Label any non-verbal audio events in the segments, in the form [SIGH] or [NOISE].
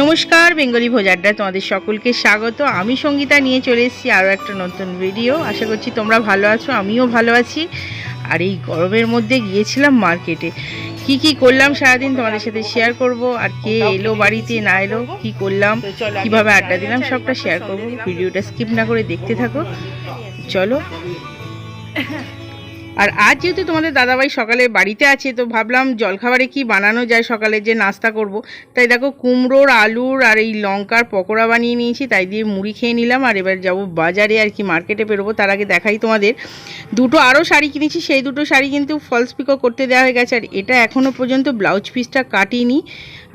নমস্কার, বেঙ্গলি ভোজারডায় তোমাদের সকলকে স্বাগত। আমি সঙ্গীতা নিয়ে চলে এসেছি আরও একটা নতুন ভিডিও। আশা করছি তোমরা ভালো আছো, আমিও ভালো আছি। আর এই গরমের মধ্যে গিয়েছিলাম মার্কেটে। কি কি করলাম সারাদিন তোমাদের সাথে শেয়ার করব, আর কে এলো বাড়িতে, না এলো, কি করলাম, কীভাবে আড্ডা দিলাম, সবটা শেয়ার করব। ভিডিওটা স্কিপ না করে দেখতে থাকো। চলো। আর আজ যেহেতু তোমাদের দাদাভাই সকালে বাড়িতে আছে, তো ভাবলাম জলখাবারে কি বানানো যায় সকালে যে নাস্তা করব। তাই দেখো কুমড়োর আলুর আর এই লঙ্কার পকোড়া বানিয়ে নিয়েছি, তাই দিয়ে মুড়ি খেয়ে নিলাম আর এবার যাব বাজারে আর কি মার্কেটে বেরোবো। তার আগে দেখাই তোমাদের, দুটো আরও শাড়ি কিনেছি, সেই দুটো শাড়ি কিন্তু ফলস পিকো করতে দেওয়া হয়ে গেছে। আর এটা এখনও পর্যন্ত ব্লাউজ পিসটা কাটিনি।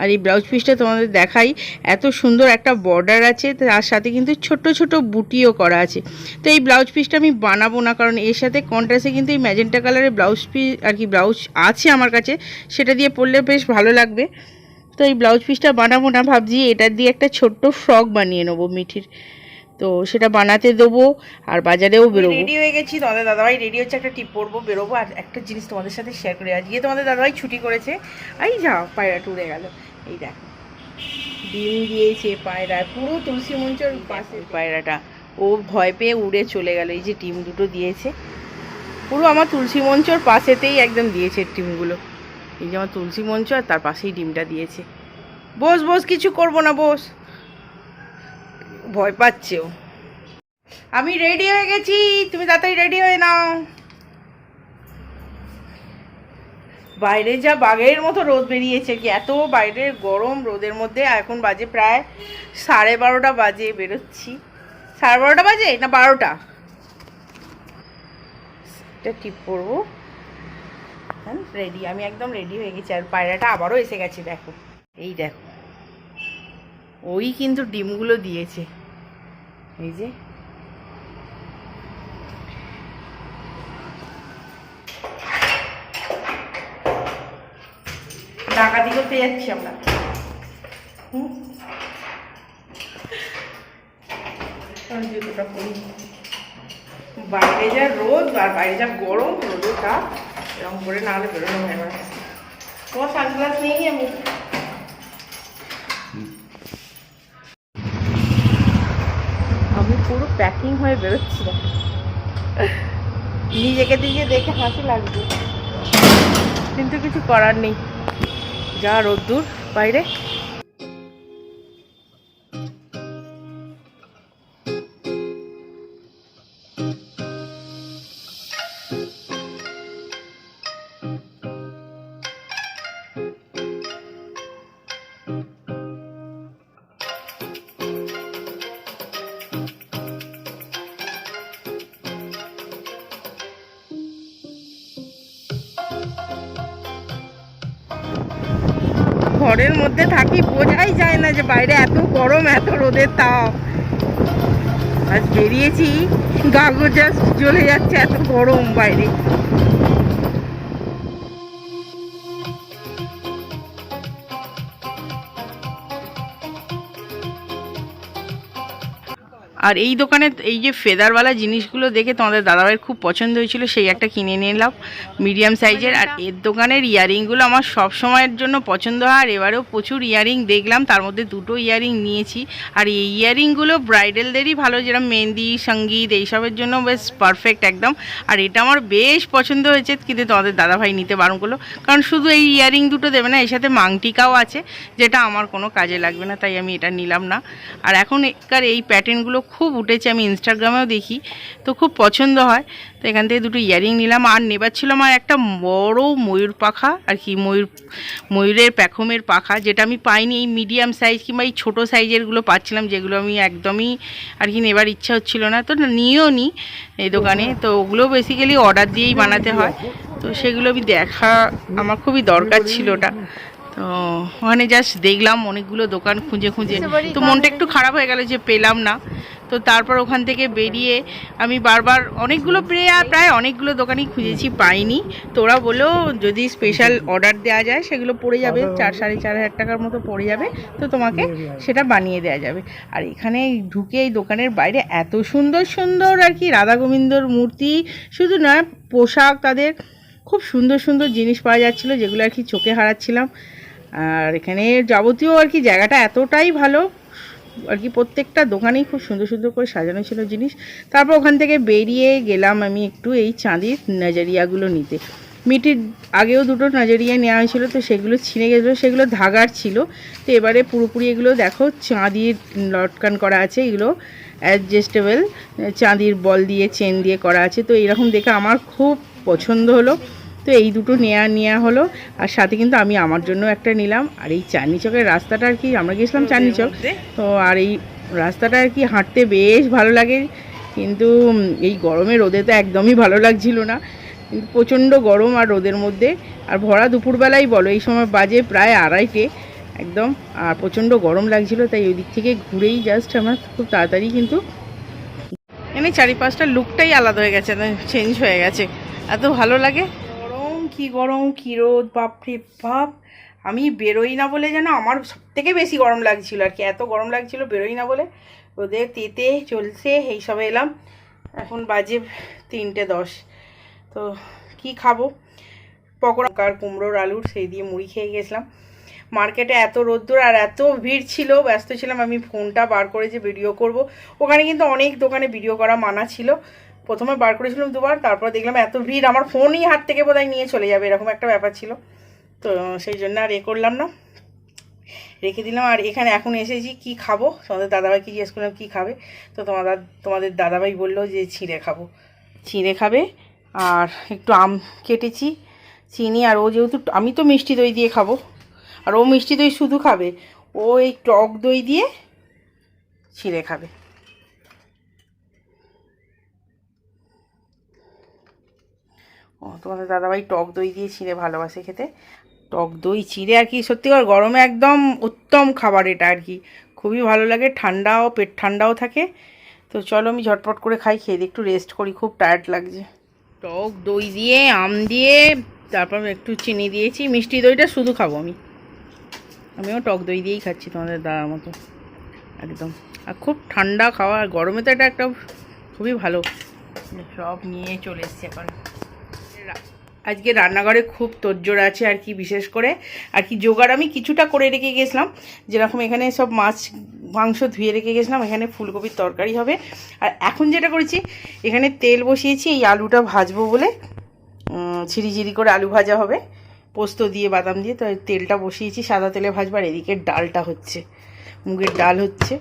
আর এই ব্লাউজ পিসটা তোমাদের দেখাই, এত সুন্দর একটা বর্ডার আছে, তার সাথে কিন্তু ছোট ছোট বুটিও করা আছে। তো এই ব্লাউজ পিসটা আমি বানাবো না, কারণ এর সাথে কন্ট্রাস্টে কিন্তু এই ম্যাজেন্টা কালারের ব্লাউজ পিস আর কি ব্লাউজ আছে আমার কাছে, সেটা দিয়ে পরলে বেশ ভালো লাগবে। তো এই ব্লাউজ পিসটা বানাবো না, ভাবছি এটা দিয়ে একটা ছোট্ট ফ্রক বানিয়ে নেব মিঠির। তো সেটা বানাতে দেবো আর বাজারেও বেরোবো। রেডি হয়ে গেছি। তোমাদের দাদাভাই রেডি হচ্ছে একটা টিপ পরবো বেরোবো। আর একটা জিনিস তোমাদের সাথে শেয়ার করে আজকে তোমাদের দাদাভাই ছুটি করেছে। এই যা পায়রা টুরে গেল। এই দেখো। ডিম দিয়েছে পায়রা। পুরো তুলসী মঞ্চের পাশে। পায়রাটা। ও ভয় পেয়ে উড়ে চলে গেল। এই যে ডিম দুটো দিয়েছে। পুরো আমার তুলসী মঞ্চর পাশেতেই একদম দিয়েছে ডিমগুলো। এই যে আমার তুলসী মঞ্চ আর তার পাশেই ডিমটা দিয়েছে। বস বস কিছু করব না বস। ভয় পাচ্ছে ও আমি রেডি হয়ে গেছি, তুমি তাড়াতাড়ি রেডি হয়ে নাও। বাইরে যা বাঘের মতো রোদ বেরিয়েছে কি, এত বাইরের গরম রোদের মধ্যে এখন বাজে প্রায় সাড়ে বারোটা বাজে, বেরোচ্ছি। সাড়ে বারোটা বাজে না বারোটা? এটা টিপ পরবো হ্যাঁ রেডি আমি একদম রেডি হয়ে গেছি, আর পায়রাটা আবারও এসে গেছে, দেখো। এই দেখো, ওই কিন্তু ডিমগুলো দিয়েছে। এই যে। ডাকাতি করতে যাচ্ছি আমরা। হুম? জুতোটা বাইরে যা রোদ আর বাইরে যা গরম রোদের তাপ, এরকম করে না হলে বেরোনো হয় না। তোমার সানগ্লাস নেই আমি আমি পুরো প্যাকিং হয়ে বেরোচ্ছি। না নিজেকে দিয়ে দেখে হাসি লাগবে। কিন্তু কিছু করার নেই। যা রোদ্দুর বাইরে। ঘরের মধ্যে থাকি, বোঝাই যায় না যে বাইরে এত গরম, এত রোদের তাপ। আজ বেরিয়েছি গাগো জাস্ট জ্বলে যাচ্ছে এত গরম বাইরে। আর এই দোকানে এই যে ফেদারওয়ালা জিনিসগুলো দেখে তোমাদের দাদাভাইয়ের খুব পছন্দ হয়েছিল, সেই একটা কিনে নিলাম মিডিয়াম সাইজের আর এর দোকানের ইয়ারিংগুলো আমার সব সময়ের জন্য পছন্দ হয়, আর এবারেও প্রচুর ইয়ারিং দেখলাম, তার মধ্যে দুটো ইয়ারিং নিয়েছি। আর এই ইয়ারিংগুলো ব্রাইডালদেরই ভালো যেরকম মেহেন্দি, সংগীত, এইসবের জন্য বেশ পারফেক্ট একদম। আর এটা আমার বেশ পছন্দ হয়েছে, কিন্তু তোমাদের দাদাভাই নিতে বারণ করল। কারণ শুধু এই ইয়ারিং দুটো দেবে না, এর সাথে মাংটিকাও আছে, যেটা আমার কোনো কাজে লাগবে না, তাই আমি এটা নিলাম না। আর এখন একার এই প্যাটার্নগুলো খুব উঠেছে, আমি ইনস্টাগ্রামেও দেখি, তো খুব পছন্দ হয়। তো এখান থেকে দুটো ইয়ারিং নিলাম, আর নেবার ছিল আমার একটা বড় ময়ূর পাখা, আর কি ময়ূর, ময়ূরের প্যাখমের পাখা, যেটা আমি পাইনি এই মিডিয়াম সাইজ কিংবা এই ছোটো সাইজেরগুলো পাচ্ছিলাম, যেগুলো আমি একদমই আর কি নেবার ইচ্ছা হচ্ছিল না। তো নিয়েও নি এই দোকানে, তো ওগুলো বেসিক্যালি অর্ডার দিয়েই বানাতে হয়। তো সেগুলো আমি দেখা, আমার খুবই দরকার ছিল ওটা। তো ওখানে জাস্ট দেখলাম, অনেকগুলো দোকান খুঁজে খুঁজে। তো মনটা একটু খারাপ হয়ে গেল যে পেলাম না। তো তারপর ওখান থেকে বেরিয়ে আমি বারবার অনেকগুলো প্রায় প্রায় অনেকগুলো দোকানই খুঁজেছি পাইনি। তো ওরা বলল যদি স্পেশাল অর্ডার দেওয়া যায় সেগুলো পড়ে যাবে চার সাড়ে চার হাজার টাকার মতো পড়ে যাবে তো তোমাকে সেটা বানিয়ে দেওয়া যাবে। আর এখানে ঢুকে এই দোকানের বাইরে এত সুন্দর সুন্দর আর কি রাধা গোবিন্দর মূর্তি শুধু নয় পোশাক তাদের খুব সুন্দর সুন্দর জিনিস পাওয়া যাচ্ছিল যেগুলো আর কি চোখে হারাচ্ছিলাম। আর এখানে যাবতীয় আর কি জায়গাটা এতটাই ভালো আর কি প্রত্যেকটা দোকানেই খুব সুন্দর সুন্দর করে সাজানো ছিল জিনিস। তারপর ওখান থেকে বেরিয়ে গেলাম আমি একটু এই চাঁদির নাজারিয়াগুলো নিতে। মিটির আগেও দুটো নাজারিয়া নেওয়া হয়েছিল, তো সেগুলো ছিঁড়ে গেছিল, সেগুলো ধাগার ছিল। তো এবারে পুরোপুরি এগুলো দেখো, চাঁদির লটকান করা আছে, এগুলো অ্যাডজাস্টেবল চাঁদির বল দিয়ে চেন দিয়ে করা আছে। তো এরকম দেখে আমার খুব পছন্দ হলো। তো এই দুটো নেওয়া নেওয়া হলো। আর সাথে কিন্তু আমি আমার জন্য একটা নিলাম। আর এই চাঁদনি চকের রাস্তাটা আর কি আমরা গেছিলাম চাঁদনি চক তো আর এই রাস্তাটা আর কি হাঁটতে বেশ ভালো লাগে। কিন্তু এই গরমে রোদে তো একদমই ভালো লাগছিল না। কিন্তু প্রচণ্ড গরম আর রোদের মধ্যে। আর ভরা দুপুরবেলাই বলো এই সময় বাজে প্রায় আড়াইটে একদম। আর প্রচণ্ড গরম লাগছিল তাই ওই দিক থেকে ঘুরেই জাস্ট আমরা খুব তাড়াতাড়ি কিন্তু এখানে চারিপাশটা লুকটাই আলাদা হয়ে গেছে চেঞ্জ হয়ে গেছে। এত ভালো লাগে। কি গরম, কি রোদ, বাপরে বাপ। আমি বেরোই না বলে যেন আমার সব থেকে বেশি গরম লাগছিল আর কি। এত গরম লাগছিল বেরোই না বলে। রোদে তেতে চলছে এইসবে এলাম। এখন বাজে তিনটে দশ। তো কি খাব? পকোড়া, আর কুমড়োর আলুর সেই দিয়ে মুড়ি খেয়ে গেছিলাম। মার্কেটে এত রোদ্দুর আর এত ভিড় ছিল, ব্যস্ত ছিলাম। আমি ফোনটা বার করে যে ভিডিও করব। ওখানে কিন্তু অনেক দোকানে ভিডিও করা মানা ছিল। প্রথমে বার করেছিলাম দুবার, তারপর দেখলাম এত ভিড়, আমার ফোনই হাত থেকে বোধহয় নিয়ে চলে যাবে, এরকম একটা ব্যাপার ছিল। তো সেই জন্য আর এ করলাম না। রেখে দিলাম, আর এখানে এখন এসেছি, কি খাব? তোমাদের দাদাভাইকে জিজ্ঞেস করলাম কী খাবে? তো তোমাদের তোমাদের দাদাভাই বলল যে ছিঁড়ে খাব। ছিঁড়ে খাবে, আর একটু আম কেটেছি, চিনি, আর ও যেহেতু, আমি তো মিষ্টি দই দিয়ে খাব, আর ও মিষ্টি দই শুধু খাবে, ও এই টক দই দিয়ে ছিঁড়ে খাবে। ও, তোমাদের দাদাভাই টক দই দিয়ে চিঁড়ে ভালোবাসে খেতে। টক দই চিঁড়ে আর কি সত্যিকার গরমে একদম উত্তম খাবার এটা আর কি। খুবই ভালো লাগে, ঠান্ডাও, পেট ঠান্ডাও থাকে। তো চলো আমি ঝটপট করে খাই, খেয়ে একটু রেস্ট করি, খুব টায়ার্ড লাগছে। টক দই দিয়ে, আম দিয়ে, তারপর একটু চিনি দিয়েছি, মিষ্টি দইটা শুধু খাব আমি। আমিও টক দই দিয়েই খাচ্ছি তোমাদের দাদার মতো, একদম। আর খুব ঠান্ডা খাওয়া, আর গরমে তো এটা একটা খুবই ভালো। সব নিয়ে চলে এসছি এখন। আজকে রান্নাঘরে খুব তোড়জোড় আছে আর কি বিশেষ করে। আর কি জোগাড় আমি কিছুটা করে রেখে গেছিলাম। যেরকম এখানে সব মাছ মাংস ধুয়ে রেখে গেছিলাম এখানে ফুলকপির তরকারি হবে। আর এখন যেটা করেছি এখানে তেল বসিয়েছি এই আলুটা ভাজবো বলে। উম, ঝিরি ঝিরি করে আলু ভাজা হবে। পোস্ত দিয়ে বাদাম দিয়ে তো তেলটা বসিয়েছি সাদা তেলে ভাজবার। এদিকে ডালটা হচ্ছে মুগের ডাল হচ্ছে।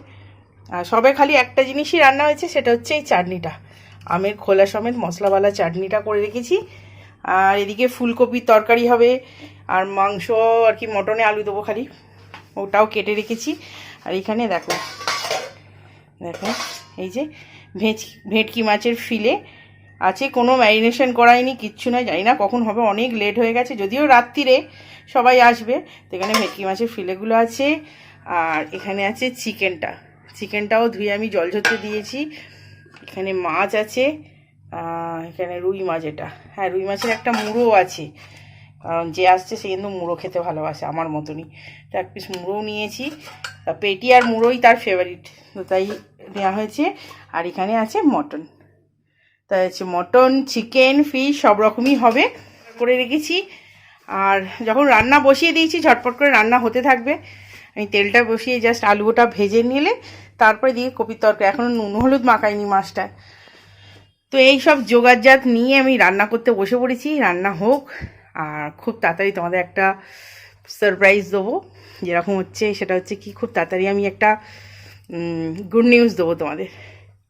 আর সবে খালি একটা জিনিসই রান্না হয়েছে সেটা হচ্ছে এই চাটনিটা। আমের খোলা সমেত মশলাওয়ালা চাটনিটা করে রেখেছি। আর এদিকে ফুলকপির তরকারি হবে, আর মাংস আর কি মটনে আলু দেবো খালি। ওটাও কেটে রেখেছি। আর এখানে দেখো দেখো, এই যে ভেজ, ভেটকি মাছের ফিলে আছে, কোনো ম্যারিনেশন করাইনি কিচ্ছু নয়, জানি না কখন হবে, অনেক লেট হয়ে গেছে, যদিও রাত্রিরে সবাই আসবে। তো এখানে ভেটকি মাছের ফিলেগুলো আছে, আর এখানে আছে চিকেনটা। চিকেনটাও ধুয়ে আমি জল ঝরতে দিয়েছি। এখানে মাছ আছে। এখানে রুই মাছ এটা। হ্যাঁ রুই মাছের একটা মুড়ো আছে। কারণ যে আসছে সে কিন্তু মুড়ো খেতে ভালোবাসে আমার মতনই। তো এক পিস মুড়োও নিয়েছি। পেটি আর মুড়োই তার ফেভারিট তো তাই নেওয়া হয়েছে। আর এখানে আছে মটন। তাই হচ্ছে মটন চিকেন ফিশ সব রকমই হবে করে রেখেছি। আর যখন রান্না বসিয়ে দিয়েছি, ঝটপট করে রান্না হতে থাকবে। আমি তেলটা বসিয়ে জাস্ট আলুটা ভেজে নিলে, তারপরে দিয়ে কপির তরকারি। এখনও নুন হলুদ মাখাইনি মাছটায়। তো এই সব জোগাড়জাত নিয়ে আমি রান্না করতে বসে পড়েছি। রান্না হোক, আর খুব তাড়াতাড়ি তোমাদের একটা সারপ্রাইজ দেবো। যেরকম হচ্ছে, সেটা হচ্ছে কি, খুব তাড়াতাড়ি আমি একটা গুড নিউজ দেবো তোমাদের।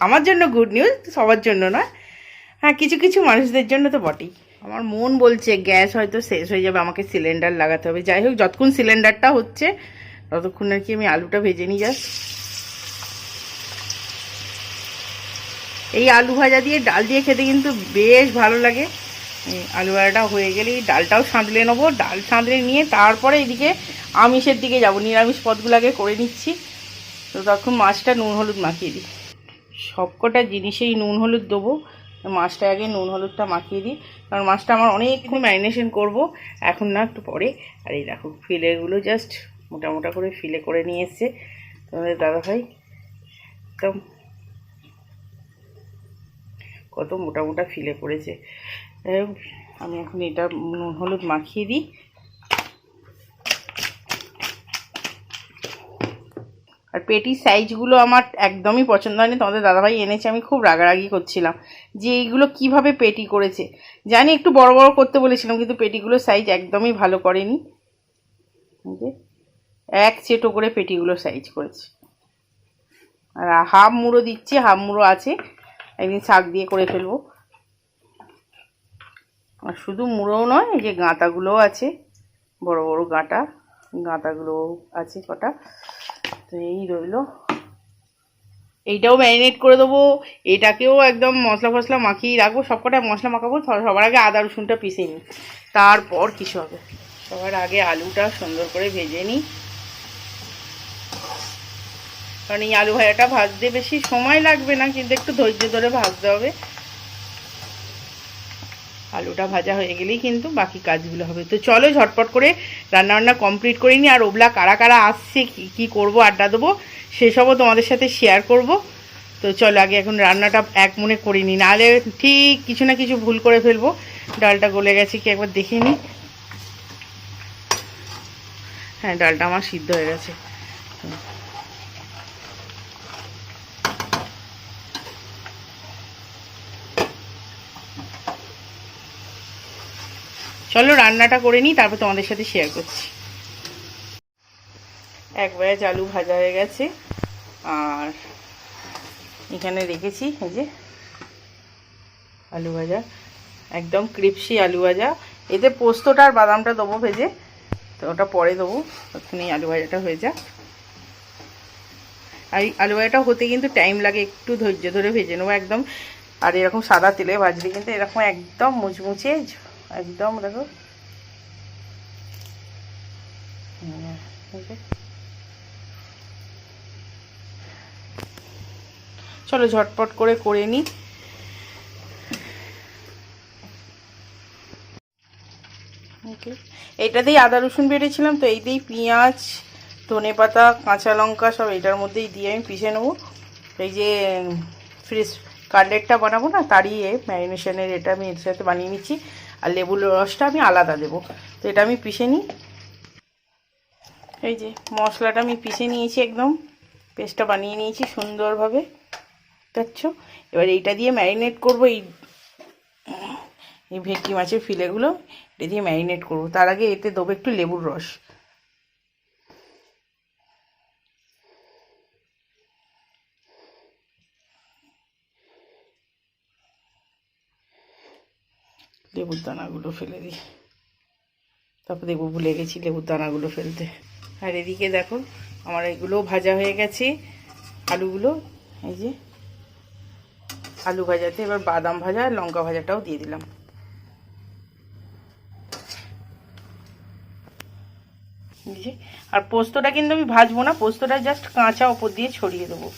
আমার জন্য গুড নিউজ সবার জন্য নয়। হ্যাঁ কিছু কিছু মানুষদের জন্য তো বটেই। আমার মন বলছে, গ্যাস হয়তো শেষ হয়ে যাবে, আমাকে সিলিন্ডার লাগাতে হবে। যাই হোক, যতক্ষণ সিলিন্ডারটা হচ্ছে, ততক্ষণ আর কি আমি আলুটা ভেজে নিই জাস্ট এই আলু ভাজা দিয়ে ডাল দিয়ে খেতে কিন্তু বেশ ভালো লাগে। আলু ভাজাটা হয়ে গেলেই ডালটাও সাঁতলে নেব, ডাল সাঁতলে নিয়ে তারপরে এদিকে আমিষের দিকে যাব। নিরামিষ পদগুলোকে করে নিচ্ছি। তো তখন মাছটা নুন হলুদ মাখিয়ে দিই। সবকটা জিনিসেই নুন হলুদ দেবো। মাছটা আগে নুন হলুদটা মাখিয়ে দিই। কারণ মাছটা আমার অনেকক্ষণ ম্যারিনেশন করব। এখন না, একটু পরে। আর এই দেখো, ফিলেগুলো জাস্ট মোটা মোটা করে ফিলে করে নিয়ে এসছে। তোমাদের দাদাভাই, একদম কত মোটা মোটা ফিলে হোক, আমি এখন এটা নুন হলুদ মাখিয়ে দিই। আর পেটির সাইজগুলো আমার একদমই পছন্দ হয়নি। তোমাদের দাদাভাই এনেছে আমি খুব রাগারাগি করছিলাম যে এইগুলো কীভাবে পেটি করেছে। জানি একটু বড় বড় করতে বলেছিলাম কিন্তু পেটিগুলোর সাইজ একদমই ভালো করেনি। এক চেটো করে পেটিগুলোর সাইজ করেছে। আর হাফ মুড়ো দিচ্ছি হাফ মুড়ো আছে। একদিন শাক দিয়ে করে ফেলব। আর শুধু মুড়োও নয়, এই যে গাঁতাগুলোও আছে, বড় বড় গাঁটা গাঁতাগুলো আছে কটা। তো এই রইল। এইটাও ম্যারিনেট করে দেবো। এটাকেও একদম মশলা ফসলা মাখিয়ে রাখব সব কটা মশলা মাখাবো সবার আগে আদা রসুনটা পিষে নিই। তারপর কিছু হবে? সবার আগে আলুটা সুন্দর করে ভেজে নিই। কারণ এই আলু ভাজাটা ভাজতে বেশি সময় লাগবে না, কিন্তু একটু ধৈর্য ধরে ভাজতে হবে। আলুটা ভাজা হয়ে গেলেই কিন্তু বাকি কাজগুলো হবে। তো চলো ঝটপট করে রান্নাবান্না কমপ্লিট করে নিই। আর ওগুলা কারা কারা আসছে, কী কী করব, আড্ডা দেবো সেসবও তোমাদের সাথে শেয়ার করব। তো চলো আগে এখন রান্নাটা এক মনে করে নিই। নাহলে ঠিক কিছু না কিছু ভুল করে ফেলব। ডালটা গলে গেছে কি একবার দেখে নিই। হ্যাঁ ডালটা আমার সিদ্ধ হয়ে গেছে। চলো রান্নাটা করে নিই, তারপর তোমাদের সাথে শেয়ার করছি। এক একবারে আলু ভাজা হয়ে গেছে। আর এখানে রেখেছি এই যে আলু ভাজা, একদম ক্রিপসি আলু ভাজা। এতে পোস্তটা আর বাদামটা দেবো ভেজে, তো ওটা পরে দেবো। এই আলু ভাজাটা হয়ে যাক। আর এই আলু ভাজাটা হতে কিন্তু টাইম লাগে, একটু ধৈর্য ধরে ভেজে নেব একদম। আর এরকম সাদা তেলে ভাজলে কিন্তু এরকম একদম মুচমুচে একদম দেখো। চলো ঝটপট করে করে নিই ওকে এইটাতেই আদা রসুন বেটেছিলাম তো এই দিয়েই পেঁয়াজ ধনে পাতা কাঁচা লঙ্কা সব এটার মধ্যেই দিয়ে আমি পিষে নেব। এই যে ফ্রিজ কাটলেটটা বানাবো না তারই ম্যারিনেশনের এটা আমি এর সাথে বানিয়ে নিচ্ছি। আর লেবুর রসটা আমি আলাদা দেবো। তো এটা আমি পিষে নিই। এই যে মশলাটা আমি পিষে নিয়েছি একদম। পেস্টটা বানিয়ে নিয়েছি সুন্দরভাবে। পাচ্ছ এবার এইটা দিয়ে ম্যারিনেট করব এই এই ভেটকি মাছের ফিলেগুলো। এটা দিয়ে ম্যারিনেট করব। তার আগে এতে দেবো একটু লেবুর রস। লেবুর দানাগুলো ফেলে দিই। তারপর দেখব ভুলে গেছি লেবুর দানাগুলো ফেলতে। আর এদিকে দেখো, আমার এগুলো ভাজা হয়ে গেছে। আলুগুলো, এই যে আলু ভাজাতে এবার বাদাম ভাজা আর লঙ্কা ভাজাটাও দিয়ে দিলাম। আর পোস্তটা কিন্তু আমি ভাজবো না, পোস্তটা জাস্ট কাঁচা ওপর দিয়ে ছড়িয়ে দেবো।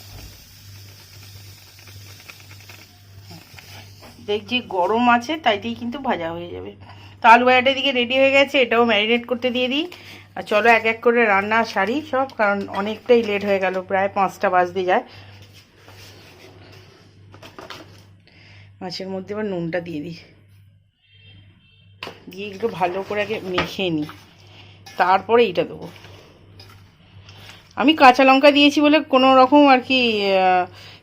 দেখছি গরম আছে, তাইতেই কিন্তু ভাজা হয়ে যাবে। তো আলু ভাজাটা এদিকে রেডি হয়ে গেছে, এটাও ম্যারিনেট করতে দিয়ে দিই। আর চলো এক এক করে রান্না সারি সব, কারণ অনেকটাই লেট হয়ে গেল, প্রায় পাঁচটা বাজতে যায়। মাছের মধ্যে এবার নুনটা দিয়ে দিই। দিয়ে একটু ভালো করে আগে মেখে নিই। তারপরে এইটা দেবো। আমি কাঁচা লঙ্কা দিয়েছি বলে কোনো রকম আর কি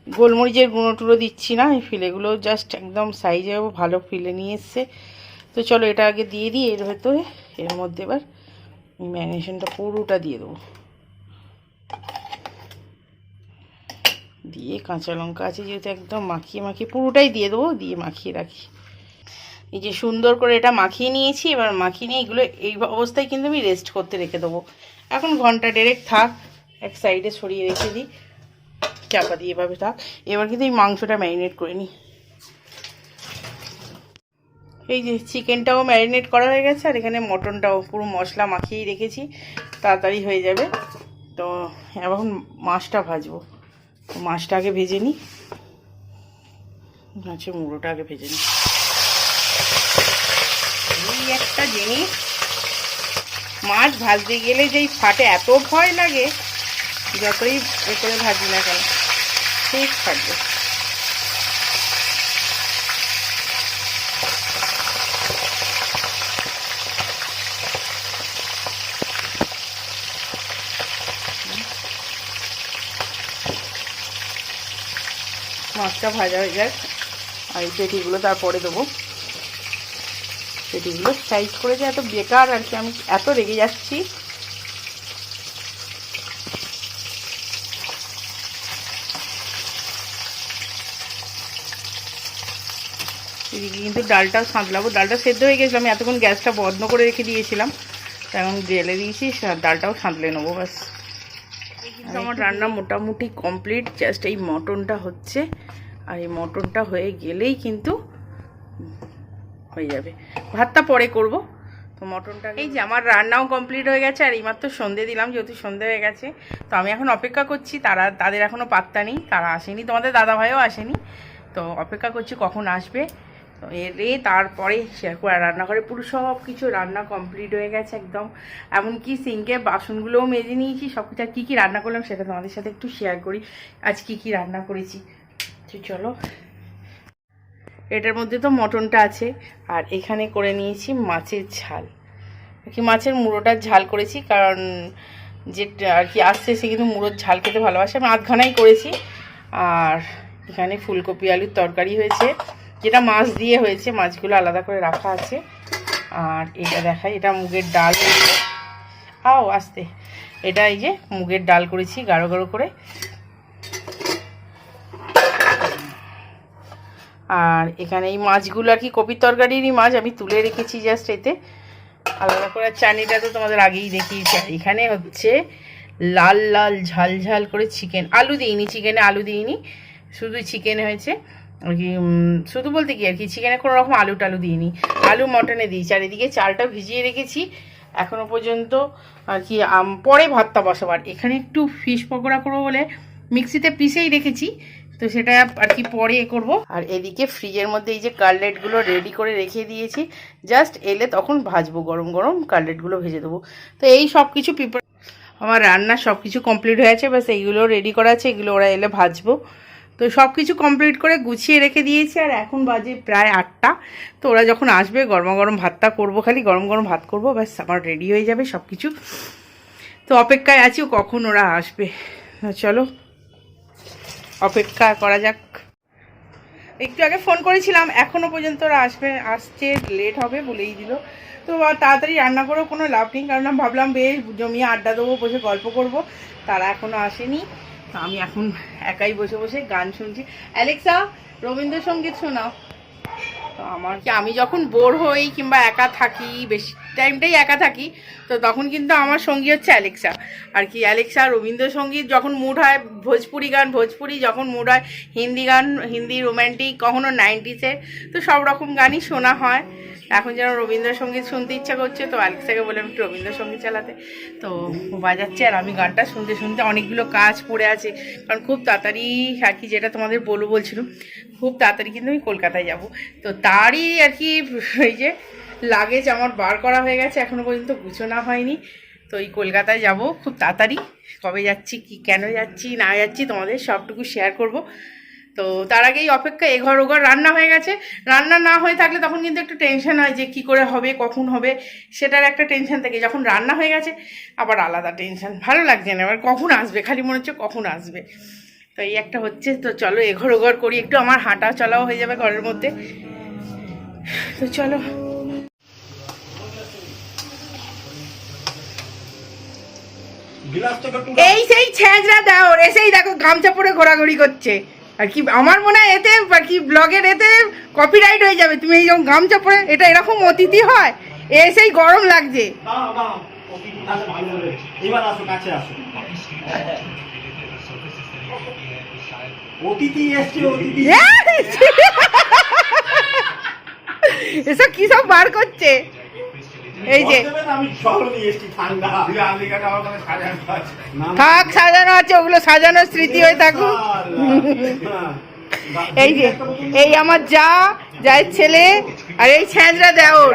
গোলমরিচের গুঁড়ো টুড়ো দিচ্ছি না, এই ফিলেগুলো জাস্ট একদম সাইজে ভালো ফিলে নিয়ে এসছে। তো চলো এটা আগে দিয়ে দিই, এর ভেতরে, এর মধ্যে এবার ম্যারিনেশনটা পুরোটা দিয়ে দেবো। দিয়ে কাঁচা লঙ্কা আছে যেহেতু একদম মাখিয়ে মাখিয়ে পুরোটাই দিয়ে দেবো, দিয়ে মাখিয়ে রাখি। এই যে সুন্দর করে এটা মাখিয়ে নিয়েছি, এবার মাখিয়ে নিয়ে এগুলো এই অবস্থায় কিন্তু আমি রেস্ট করতে রেখে দেবো। এখন ঘণ্টা ডেরেক থাক, এক সাইডে সরিয়ে রেখে দিই। চাপা দিয়ে এভাবে থাক। এবার কিন্তু এই মাংসটা ম্যারিনেট করে নিই এই যে চিকেনটাও ম্যারিনেট করা হয়ে গেছে, আর এখানে মটনটাও পুরো মশলা মাখিয়েই রেখেছি। তাড়াতাড়ি হয়ে যাবে। তো এখন মাছটা ভাজবো। তো মাছটা আগে ভেজে নিই মাছের মুড়োটা আগে ভেজে নিই এই একটা জিনিস। মাছ ভাজতে গেলে যেই ফাটে এত ভয় লাগে, যতই এ করে ভাজি না কেন। ঠিক থাকবে। মাছটা ভাজা হয়ে যাক। আর এই পেটিগুলো তারপরে দেবো। পেটিগুলো সাইজ করে যে এত বেকার আর কি, আমি এত রেগে যাচ্ছি। কিন্তু ডালটাও সাঁতলাবো ডালটা সেদ্ধ হয়ে গেছিল আমি এতক্ষণ গ্যাসটা বন্ধ করে রেখে দিয়েছিলাম। তা এখন জেলে দিয়েছি ডালটাও সাঁতলে নেব ব্যাস। কিন্তু আমার রান্না মোটামুটি কমপ্লিট জাস্ট এই মটনটা হচ্ছে। আর এই মটনটা হয়ে গেলেই কিন্তু হয়ে যাবে। ভাতটা পরে করব। তো মটনটা এই যে আমার রান্নাও কমপ্লিট হয়ে গেছে আর এইমাত্র সন্ধে দিলাম যেহেতু সন্ধে হয়ে গেছে। তো আমি এখন অপেক্ষা করছি তারা তাদের এখনও পাত্তা নেই তারা আসেনি। তোমাদের দাদাভাইও আসেনি। তো অপেক্ষা করছি কখন আসবে। এরে তারপরে শেয়ার করে রান্নাঘরে পুরো সব কিছু রান্না কমপ্লিট হয়ে গেছে একদম। এমনকি সিঙ্কে বাসনগুলোও মেজে নিয়েছি সব কিছু আর কী কী রান্না করলাম সেটা তোমাদের সাথে একটু শেয়ার করি। আজ কী কী রান্না করেছি? তো চলো। এটার মধ্যে তো মটনটা আছে, আর এখানে করে নিয়েছি মাছের ঝাল। কি মাছের মুড়োটার ঝাল করেছি, কারণ যে আর কি আসছে সে কিন্তু মুড়োর ঝাল খেতে ভালোবাসে। আমি আধখানাই করেছি, আর এখানে ফুলকপি, আলুর তরকারি হয়েছে। যেটা মাছ দিয়ে হয়েছে, মাছগুলো আলাদা করে রাখা আছে। আর এটা দেখাই, এটা মুগের ডাল। আও, আস্তে। এটা এই যে মুগের ডাল করেছি, গাঢ় গাঢ় করে। আর এখানে এই মাছগুলো আর কি, কপির তরকারিরই মাছ, আমি তুলে রেখেছি জাস্ট এতে। আলাদা করে, আর চাটনিটা তো তোমাদের আগেই দেখিয়েছি। এখানে হচ্ছে লাল লাল, ঝাল ঝাল করে চিকেন আলু দিইনি চিকেনে আলু দিইনি, শুধু চিকেন হয়েছে। আর কি শুধু বলতে কি আর কি, চিকেনে কোনো রকম আলু টালু দিইনি। আলু, মটনে দিয়েছি। আর এদিকে চালটা ভিজিয়ে রেখেছি। এখনও পর্যন্ত আর কি পরে ভাতটা বসাবার এখানে একটু ফিশ পকোড়া করব বলে মিক্সিতে পিষেই রেখেছি। তো সেটা আর কি পরে করব। আর এদিকে ফ্রিজের মধ্যে এই যে কাটলেটগুলো রেডি করে রেখে দিয়েছি জাস্ট এলে তখন ভাজবো গরম গরম কাটলেটগুলো ভেজে দেবো। তো এই সব কিছু প্রিপার আমার রান্না সব কিছু কমপ্লিট হয়ে আছে, ব্যাস এইগুলো রেডি করা আছে, এগুলো ওরা এলে ভাজবো। তো সব কিছু কমপ্লিট করে গুছিয়ে রেখে দিয়েছি, আর এখন বাজে প্রায় আটটা। তো ওরা যখন আসবে, গরম গরম ভাতটা করব খালি, গরম গরম ভাত করব, ব্যাস, আমার রেডি হয়ে যাবে সব কিছু তো অপেক্ষায় আছি কখন ওরা আসবে। চলো, অপেক্ষা করা যাক। একটু আগে ফোন করেছিলাম, এখনও পর্যন্ত ওরা আসবে, আসছে লেট হবে বলেই দিল। তো তাড়াতাড়ি রান্না করেও কোনো লাভ নেই, কারণ ভাবলাম, বেশ জমিয়ে আড্ডা দেবো, বসে গল্প করব। তারা এখনও আসেনি। আমি এখন একাই বসে বসে গান শুনছি। অ্যালেক্সা রবীন্দ্রসঙ্গীত শোনাও। তো আমার কি আমি যখন বোর হই কিংবা একা থাকি, বেশি টাইমটাই একা থাকি, তো তখন কিন্তু আমার সঙ্গী হচ্ছে অ্যালেক্সা। আর কি, অ্যালেক্সা রবীন্দ্রসঙ্গীত যখন মুড হয়, ভোজপুরি গান, ভোজপুরি যখন মুড হয়, হিন্দি গান, হিন্দি রোম্যান্টিক কখনো নাইনটিসের তো সব রকম গানই শোনা হয়। এখন যেন রবীন্দ্রসঙ্গীত শুনতে ইচ্ছা করছে, তো অ্যালেক্সাকে বললাম একটু রবীন্দ্রসঙ্গীত চালাতে। তো বাজাচ্ছে আর আমি গানটা শুনতে শুনতে অনেকগুলো কাজ পড়ে আছে। কারণ খুব তাড়াতাড়ি আর কি যেটা তোমাদের বলব বলছিলাম, খুব তাড়াতাড়ি কিন্তু আমি কলকাতায় যাব। তো তারই আর কি এই যে লাগেজ আমার বার করা হয়ে গেছে এখনও পর্যন্ত গুছোনা হয়নি। তো এই কলকাতায় যাব খুব তাড়াতাড়ি, কবে যাচ্ছি, কি, কেন যাচ্ছি, না যাচ্ছি তোমাদের সবটুকু শেয়ার করব। তো তার আগেই অপেক্ষা এঘর ওঘর রান্না হয়ে গেছে। রান্না না হয়ে থাকলে তখন কিন্তু একটু টেনশন হয় যে কি করে হবে কখন হবে সেটার একটা টেনশন থাকে। যখন রান্না হয়ে গেছে আবার আলাদা টেনশন ভালো লাগছে না এবার কখন আসবে? খালি মনে হচ্ছে কখন আসবে? তো এই একটা হচ্ছে তো চলো এঘর ওঘর করি। একটু আমার হাঁটা চলাও হয়ে যাবে ঘরের মধ্যে। তো চলো। এই সেই ছেঁচড়া দাও এসেই দেখো গামছা পরে ঘোরাঘুরি করছে। আর কি আমার মনে হয় এতে আর কি ব্লগের এতে কপিরাইট হয়ে যাবে তুমি এই যখন গামছা পরে এটা এরকম অতিথি হয় এসেই গরম লাগছে দাঁড়াও, দাঁড়াও। অতিথি তাহলে ভালো হবে। এবার আসো কাছে আসো অতিথি এসছে অতিথি এসব কি সব বার করছে এই যে। থাক সাজানো আছে ওগুলো সাজানোর স্মৃতি হয়ে থাকুক। এই যে এই আমার যা যাই ছেলে আর এই ছ্যাঁচরা দেওর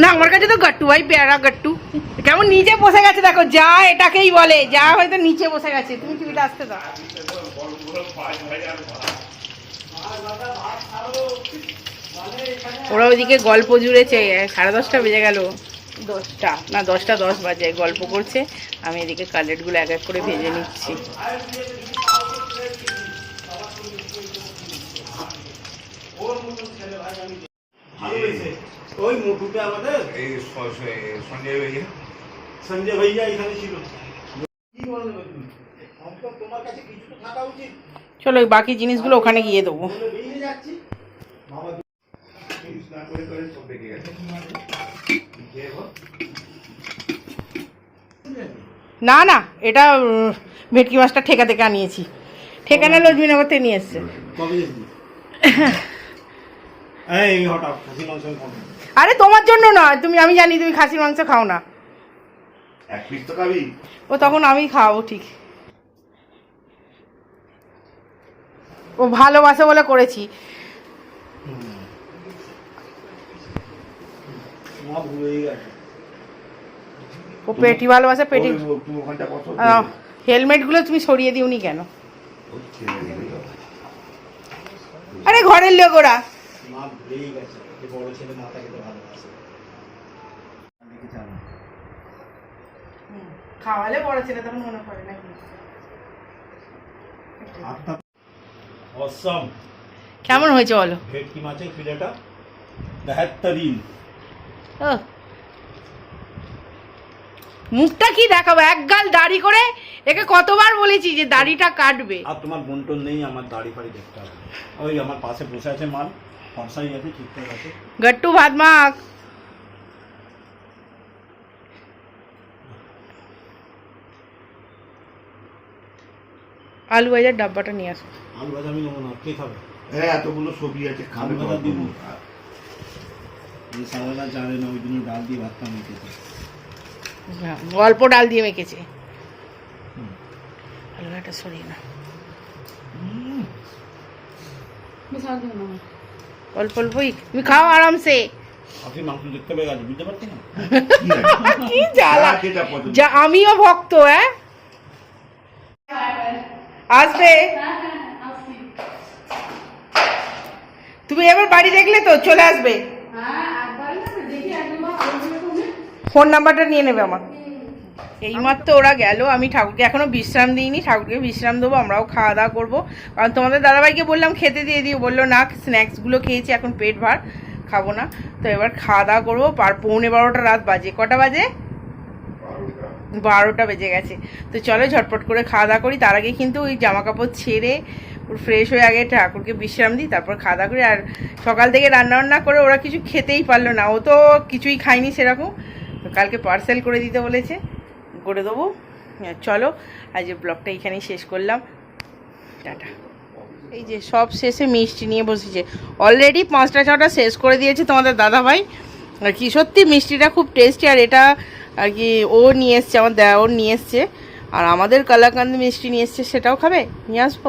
না আমার কাছে তো গট্টু ভাই পেয়ারা গট্টু। নিচে বসে গেছে দেখো যা এটাকেই বলে যা হয়তো নিচে বসে গেছে। তুমি আসতে দাও। ওরা ওইদিকে গল্প জুড়েছে সাড়ে দশটা বেজে গেল। দশটা না দশটা দশ বাজে গল্প করছে। আমি এদিকে কালেটগুলো এক এক করে ভেজে নিচ্ছি। ওই মুটুতে আমাদের? এই স- স- সঞ্জয় ভাইয়া সঞ্জয় ভাইয়া এখানে ছিল। কি বলবে তুমি? অন্তত তোমার কাছে কিছু থাকা উচিত। চলো বাকি জিনিসগুলো ওখানে গিয়ে দেবো। যাচ্ছি। করে করে সব দেখে গেছে। না না এটা ভেটকি মাছটা ঠেকা থেকে আনিয়েছি। ঠেকানা লক্ষ্মীনগর থেকে নিয়ে এসছে। [LAUGHS] না। আরে তোমার জন্য নয় তুমি আমি জানি তুমি খাসির মাংস খাও না। ও তখন আমি খাওয়াবো ঠিক। ও ভালোবাসে বলে করেছি। মা ভুলেই গেছে। ও পেটি ভালোবাসে পেটি হেলমেটগুলো তুমি সরিয়ে দিওনি কেন। আরে ঘরের লোক ওরা। মা ভুলেই গেছে। যে বড় ছেলে মাথা খেতে ভালোবাসে। খাওয়ালে বড় ছেলে তখন মনে পড়ে নাকি? কেমন হয়েছে বলো? ভেটকি মাছের ফিলেটা বেহাত্তরিন ও মুখটা কি দেখাবো? এক গাল দাড়ি করে একে কতবার বলেছি যে দাড়িটা কাটবে। আর তোমার বন্টন নেই আমার দাড়ি ফাড়ি দেখতে হবে। ওই আমার পাশে বসে আছে মাল ফর্সাই আছে ঠিকঠাক আছে। গট্টু ভাত মাখ। আলু ভাজার ডাব্বাটা নিয়ে আসো। আলু ভাজা আমি নেব না কে খাবে। হ্যাঁ এতগুলো সবজি আছে খাবে আলু ভাজা কত? দিব। এই সারাটা জানে না ওই জন্য ডাল দিয়ে ভাতটা মেখেছে। হ্যাঁ, অল্প ডাল দিয়ে মেখেছে। আলুটা সরিয়ে না অল্প অল্পই। তুমি খাও আরামসে। আপনি মাংস দেখতে পেয়ে গেছে বুঝতে পারছি না? কি [LAUGHS] আছে? কি জ্বালা। যার যেটা পছন্দ। যা আমিও ভক্ত হ্যাঁ? আসবে। তুমি এবার বাড়ি দেখলে তো চলে আসবে। ফোন নাম্বারটা নিয়ে নেবে আমার এইমাত্র ওরা গেল, আমি ঠাকুরকে এখনও বিশ্রাম দিইনি, ঠাকুরকে বিশ্রাম দেবো, আমরাও খাওয়া দাওয়া করব। কারণ তোমাদের দাদাভাইকে বললাম খেতে দিয়ে দিও, বলল, না, স্ন্যাক্সগুলো খেয়েছি, এখন পেট ভার, খাব না। তো এবার খাওয়া দাওয়া করব আর পৌনে বারোটা, রাত বাজে। কটা বাজে? বারোটা বেজে গেছে। তো চলো, ঝটপট করে খাওয়া দাওয়া করি। তার আগে কিন্তু ওই জামা কাপড় ছেড়ে ফ্রেশ হয়ে আগে ঠাকুরকে বিশ্রাম দিই, তারপর খাওয়া দাওয়া করি। আর সকাল থেকে রান্না বান্না করে ওরা কিছু খেতেই পারল না। ও তো কিছুই খায়নি সেরকম। কালকে পার্সেল করে দিতে বলেছে। করে দেবো। চলো, আজ ব্লগটা এখানেই শেষ করলাম। টাটা। এই যে সব শেষে মিষ্টি নিয়ে বসেছে। অলরেডি পাঁচটা ছটা শেষ করে দিয়েছে তোমাদের দাদাভাই। আর কি, সত্যি মিষ্টিটা খুব টেস্টি আর এটা আর কি ও নিয়ে এসছে, আমার দেওর নিয়ে এসছে। আর আমাদের কালাকান্দ মিষ্টি নিয়ে এসছে, সেটাও খাবে? নিয়ে আসব?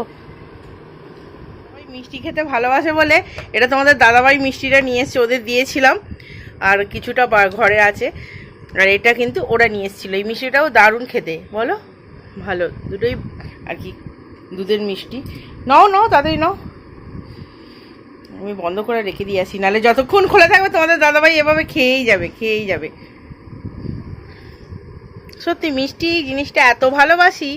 ওই মিষ্টি খেতে ভালোবাসে বলে, এটা তোমাদের দাদাভাই মিষ্টিটা নিয়ে এসছে, ওদের দিয়েছিলাম। আর কিছুটা ঘরে আছে। আর এটা কিন্তু ওরা নিয়ে এসেছিল। এই মিষ্টিটাও দারুণ খেতে, বলো? ভালো, দুটোই আর কি দুধের মিষ্টি। নাও, নও, তাড়াতাড়ি নও। আমি বন্ধ করে রেখে দিয়ে আসি, নাহলে যতক্ষণ খোলা থাকবে তোমাদের দাদাভাই এভাবে খেয়েই যাবে খেয়েই যাবে। সত্যি মিষ্টি জিনিসটা এত ভালোবাসি